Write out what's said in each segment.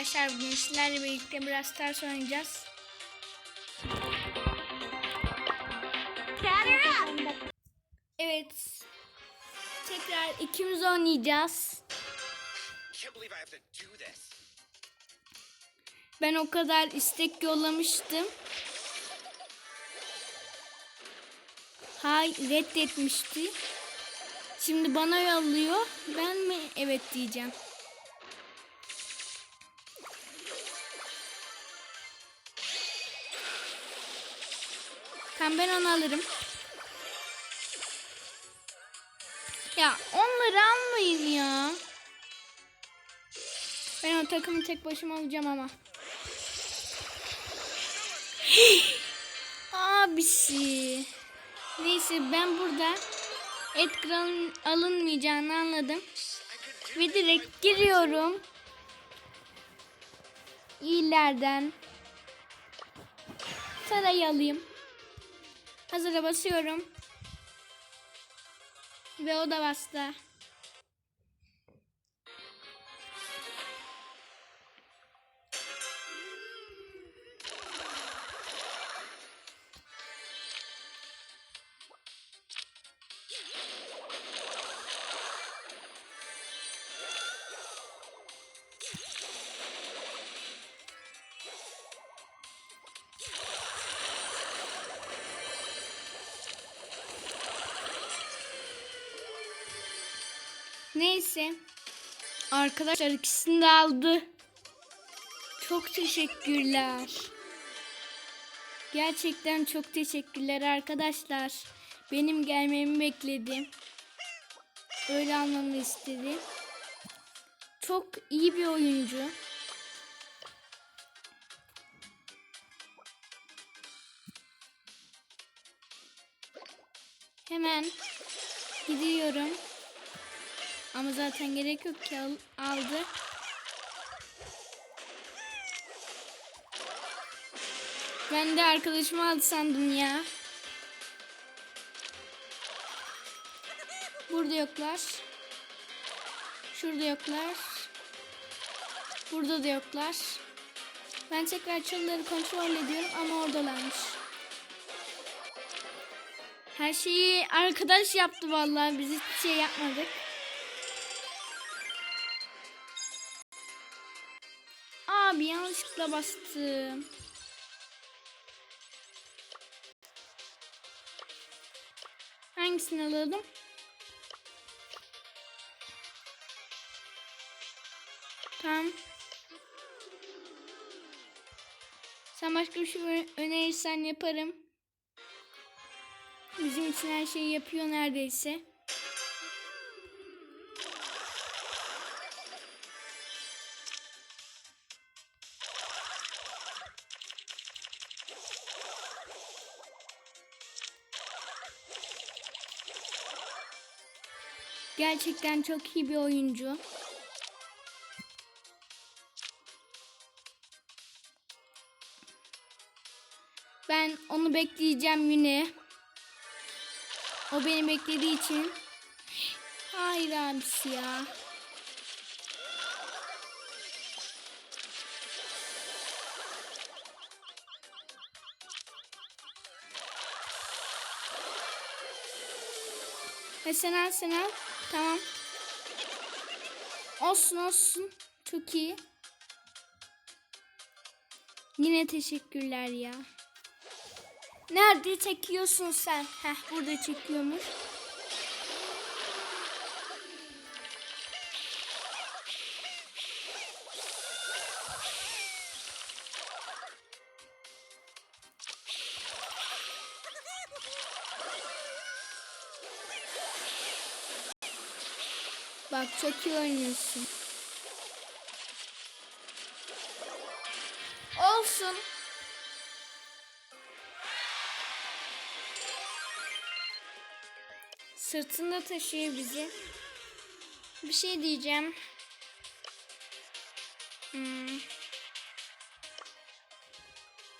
arkadaşlar bugün sizlerle birlikte biraz Stars oynayacağız. Evet. Tekrar ikimiz oynayacağız. Ben o kadar istek yollamıştım. Hay reddetmişti. Şimdi bana yolluyor. Ben mi evet diyeceğim. Tamam ben onu alırım. Ya onları almayın ya. Ben o takımı tek başıma alacağım ama. Abisi. Neyse ben burada et kralın alınmayacağını anladım. Ve direkt giriyorum. İyilerden. Sarayı alayım. Hazıra basıyorum. Ve o da bastı. Neyse. Arkadaşlar ikisini de aldı. Çok teşekkürler. Gerçekten çok teşekkürler arkadaşlar. Benim gelmemi bekledi. Öyle anlamı istedi. Çok iyi bir oyuncu. Hemen gidiyorum. Ama zaten gerek yok ki al- aldı. Ben de arkadaşımı aldı sandım ya. Burada yoklar. Şurada yoklar. Burada da yoklar. Ben tekrar çalıları kontrol ediyorum ama oradalarmış. Her şeyi arkadaş yaptı vallahi biz hiçbir şey yapmadık. Abi yanlışlıkla bastım. Hangisini alalım? Tamam. Sen başka bir şey önerirsen yaparım. Bizim için her şeyi yapıyor neredeyse. Gerçekten çok iyi bir oyuncu. Ben onu bekleyeceğim yine. O beni beklediği için. Hayır abisi ya. Sen al. Tamam. Olsun olsun. Çok iyi. Yine teşekkürler ya. Nerede çekiyorsun sen? Heh burada çekiyormuş. Bak çok iyi oynuyorsun. Olsun. Sırtında taşıyor bizi. Bir şey diyeceğim. Hmm.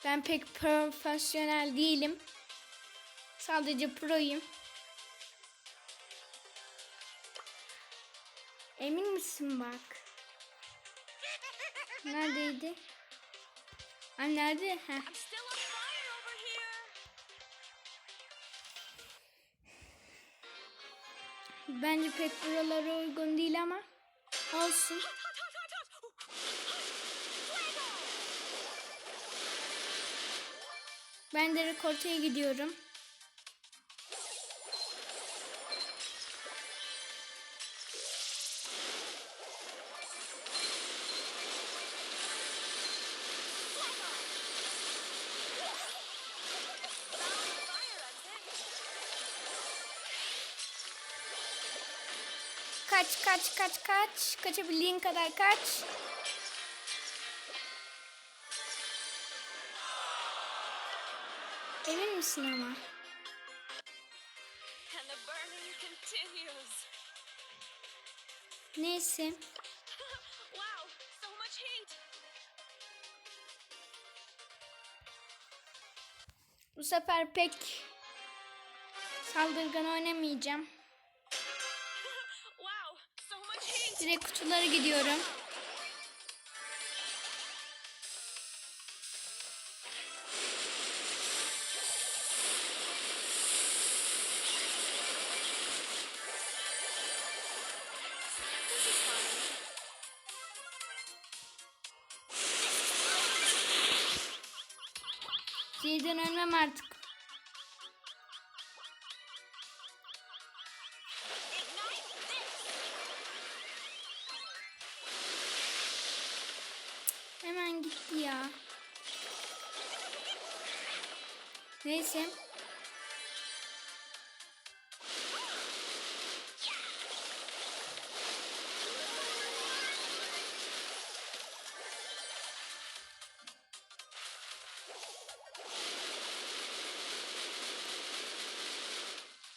Ben pek profesyonel değilim. Sadece proyum. Emin misin bak? Neredeydi? Ay nerede? Heh. Bence pek buralara uygun değil ama olsun. Ben de rekortaya gidiyorum. Kaç kaç kaç kaç. Kaçabildiğin kadar kaç. Emin misin ama? Neyse. Bu sefer pek saldırgan oynamayacağım. Direkt kutulara gidiyorum. Zeyden ölmem artık. Neyse.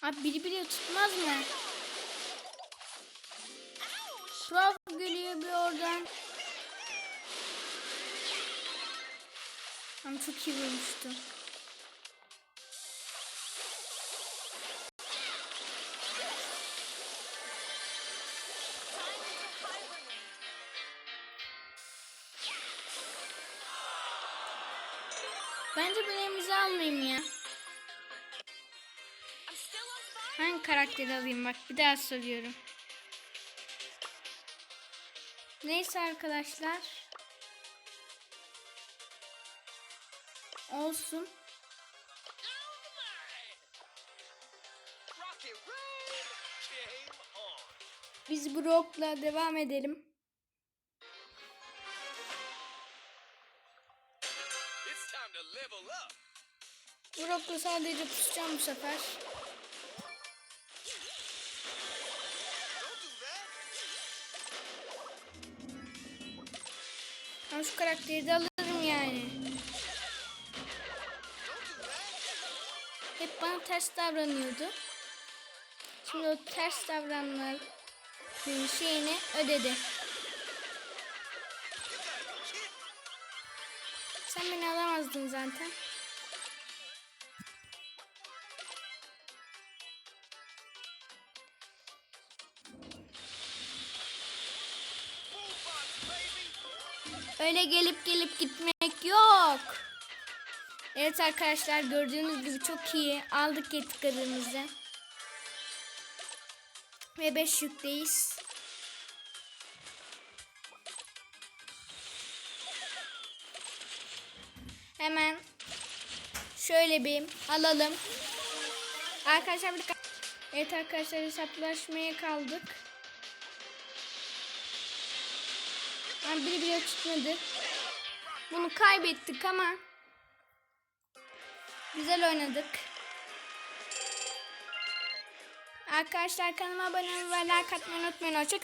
Abi biri biri tutmaz mı? Tuhaf geliyor bir oradan. Ama çok iyi vurmuştu. Bence ben elimize almayayım ya. Hangi karakteri alayım bak bir daha soruyorum. Neyse arkadaşlar. Olsun. Biz Brock'la devam edelim. It's time to level up. Brock'la sadece pusacağım bu sefer. Ama şu karakteri de alırım yani. Hep bana ters davranıyordu. Şimdi o ters davranmaların şeyini ödedi. Sen beni alamazdın zaten. Öyle gelip gelip gitmek yok. Evet arkadaşlar gördüğünüz gibi çok iyi aldık yetkilerimizi. Ve 5 yükteyiz. Hemen şöyle bir alalım. Arkadaşlar bir Evet arkadaşlar hesaplaşmaya kaldık. Ben biri bile tutmadı. Bunu kaybettik ama güzel oynadık. Arkadaşlar kanalıma abone olmayı ve like atmayı unutmayın. Hoşçakalın.